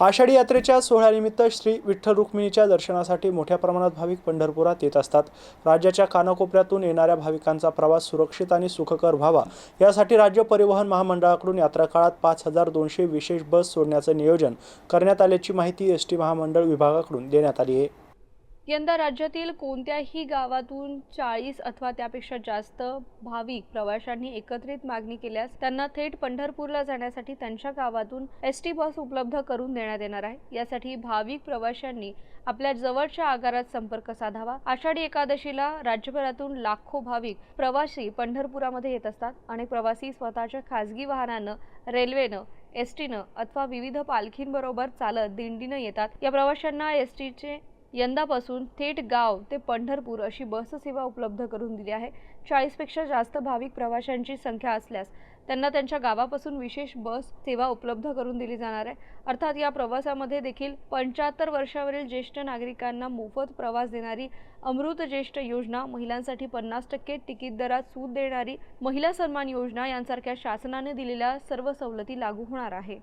आषाढी यात्रेच्या सोहळ्यानिमित्त श्री विठ्ठल रुक्मिणीच्या दर्शनासाठी मोठ्या प्रमाणात भाविक पंढरपुरात येत असतात. राज्याच्या कानाकोपऱ्यातून येणाऱ्या भाविकांचा प्रवास सुरक्षित आणि सुखकर व्हावा. यासाठी राज्य परिवहन महामंडळाकडून यात्रा काळात पाच हजार दोनशे विशेष बस सोडण्याचं नियोजन करण्यात आल्याची माहिती एस टी महामंडळ विभागाकडून देण्यात आली आहे. यंदा राज्यातील कोणत्याही गावातून चाळीस अथवा त्यापेक्षा जास्त भाविक प्रवाशांनी एकत्रित मागणी केल्यास त्यांना थेट पंढरपूरला जाण्यासाठी त्यांच्या गावातून एस टी बस उपलब्ध करून देण्यात येणार आहे. यासाठी भाविक प्रवाशांनी आपल्या जवळच्या आगारात संपर्क साधावा. आषाढी एकादशीला राज्यभरातून लाखो भाविक प्रवासी पंढरपुरामध्ये येत असतात आणि प्रवासी स्वतःच्या खासगी वाहनानं रेल्वेनं एस टीनं अथवा विविध पालखींबरोबर चालत दिंडीनं येतात. या प्रवाशांना एस टीचे यंदापासून थेट गाव ते पंढरपूर अशी बससेवा उपलब्ध करून दिली आहे. चाळीसपेक्षा जास्त भाविक प्रवाशांची संख्या असल्यास त्यांना त्यांच्या गावापासून विशेष बस सेवा उपलब्ध करून दिली जाणार आहे. अर्थात या प्रवासामध्ये देखील पंच्याहत्तर वर्षावरील ज्येष्ठ नागरिकांना मोफत प्रवास देणारी अमृत ज्येष्ठ योजना महिलांसाठी पन्नास टक्के तिकीट दरात सूट देणारी महिला सन्मान योजना यांसारख्या शासनाने दिलेल्या सर्व सवलती लागू होणार आहे.